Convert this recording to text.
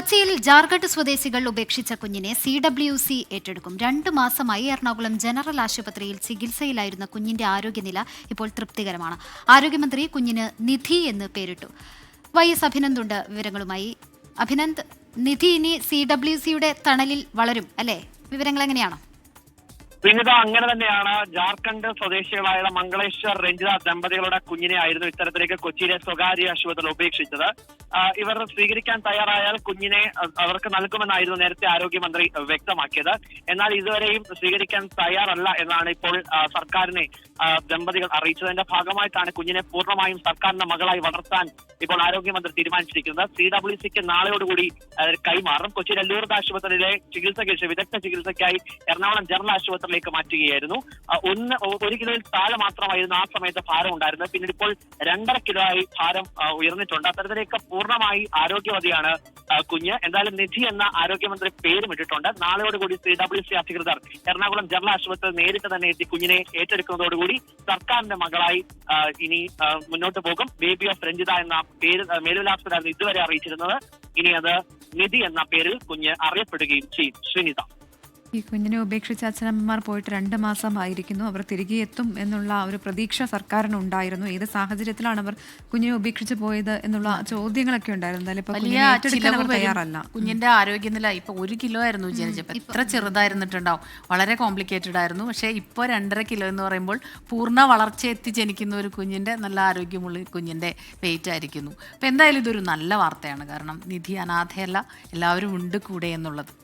കൊച്ചിയിൽ ജാർഖണ്ഡ് സ്വദേശികൾ ഉപേക്ഷിച്ച കുഞ്ഞിനെ സി ഡബ്ല്യു സി ഏറ്റെടുക്കും. രണ്ടു മാസമായി എറണാകുളം ജനറൽ ആശുപത്രിയിൽ ചികിത്സയിലായിരുന്ന കുഞ്ഞിന്റെ ആരോഗ്യനില ഇപ്പോൾ തൃപ്തികരമാണ്. ആരോഗ്യമന്ത്രി കുഞ്ഞിന് നിധി എന്ന് പേരിട്ടു. വൈ എസ് അഭിനന്ദുണ്ട് വിവരങ്ങളുമായി. അഭിനന്ദ് നിധി ഇനി സി ഡബ്ല്യു സിയുടെ തണലിൽ വളരും അല്ലേ? വിവരങ്ങൾ എങ്ങനെയാണ്? വിനിത അങ്ങനെ തന്നെയാണ് ജാർഖണ്ഡ് സ്വദേശികളായ മംഗളേശ്വർ രഞ്ജിത ദമ്പതികളുടെ കുഞ്ഞിനെ ആയിരുന്നു ഇത്തരത്തിലേക്ക് കൊച്ചിയിലെ സ്വകാര്യ ആശുപത്രിയിൽ ഉപേക്ഷിച്ചത്. ഇവർ സ്വീകരിക്കാൻ തയ്യാറായാൽ കുഞ്ഞിനെ അവർക്ക് നൽകുമെന്നായിരുന്നു നേരത്തെ ആരോഗ്യമന്ത്രി വ്യക്തമാക്കിയത്. എന്നാൽ ഇതുവരെയും സ്വീകരിക്കാൻ തയ്യാറല്ല എന്നാണ് ഇപ്പോൾ സർക്കാരിനെ ദമ്പതികൾ അറിയിച്ചതിന്റെ ഭാഗമായിട്ടാണ് കുഞ്ഞിനെ പൂർണമായും സർക്കാരിന്റെ മകളായി വളർത്താൻ ഇപ്പോൾ ആരോഗ്യമന്ത്രി തീരുമാനിച്ചിരിക്കുന്നത്. സി ഡബ്ല്യു സിക്ക് നാളെയോടുകൂടി കൈമാറും. കൊച്ചിയിലെ ലൂർദ് ആശുപത്രിയിലെ ചികിത്സയ്ക്ക് വിദഗ്ധ ചികിത്സയ്ക്കായി എറണാകുളം ജനറൽ ആശുപത്രിയിലേക്ക് മാറ്റുകയായിരുന്നു. ഒന്ന് ഒരു കിലോയിൽ താഴെ മാത്രമായിരുന്നു ആ സമയത്ത് ഭാരം ഉണ്ടായിരുന്നത്. പിന്നീട് ഇപ്പോൾ രണ്ടര കിലോ ആയി ഭാരം ഉയർന്നിട്ടുണ്ട്. അത്തരത്തിലേക്ക് പൂർണമായി ആരോഗ്യവതിയാണ് കുഞ്ഞ്. എന്തായാലും നിധി എന്ന ആരോഗ്യമന്ത്രി പേരും ഇട്ടിട്ടുണ്ട്. നാളെയോടുകൂടി സി ഡബ്ല്യു സി അധികൃതർ എറണാകുളം ജനറൽ ആശുപത്രിയിൽ നേരിട്ട് തന്നെ എത്തി കുഞ്ഞിനെ ഏറ്റെടുക്കുന്നതോടുകൂടി സർക്കാരിന്റെ മകളായി ഇനി മുന്നോട്ട് പോകും. ബേബി ഓഫ് രഞ്ജിത എന്ന പേര് മേലുവിലാസത്തിലായിരുന്നു ഇതുവരെ അറിയിച്ചിരുന്നത്. ഇനി അത് നിധി എന്ന പേരിൽ കുഞ്ഞ് അറിയപ്പെടുകയും ചെയ്യും. ശ്രീനിത. ഈ കുഞ്ഞിനെ ഉപേക്ഷിച്ച് അച്ഛനമ്മമാർ പോയിട്ട് രണ്ട് മാസമായിരിക്കുന്നു. അവർ തിരികെ എത്തും എന്നുള്ള ഒരു പ്രതീക്ഷ സർക്കാരിന് ഉണ്ടായിരുന്നു ഏത് സാഹചര്യത്തിലാണ് അവർ കുഞ്ഞിനെ ഉപേക്ഷിച്ച് പോയത് എന്നുള്ള ചോദ്യങ്ങളൊക്കെ ഉണ്ടായിരുന്നു. തയ്യാറല്ല. കുഞ്ഞിന്റെ ആരോഗ്യനില ഇപ്പൊ ഒരു കിലോ ആയിരുന്നു ജനിച്ചപ്പോൾ ഇത്ര ചെറുതായിരുന്നിട്ടുണ്ടാവും. വളരെ കോംപ്ലിക്കേറ്റഡ് ആയിരുന്നു. പക്ഷേ ഇപ്പോൾ രണ്ടര കിലോ എന്ന് പറയുമ്പോൾ പൂർണ വളർച്ച എത്തി ജനിക്കുന്ന ഒരു കുഞ്ഞിന്റെ നല്ല ആരോഗ്യമുള്ള കുഞ്ഞിന്റെ വെയിറ്റ് ആയിരിക്കുന്നു. അപ്പോൾ എന്തായാലും ഇതൊരു നല്ല വാർത്തയാണ്. കാരണം നിധി അനാഥയല്ല. എല്ലാവരും ഉണ്ട് കൂടെ എന്നുള്ളത്.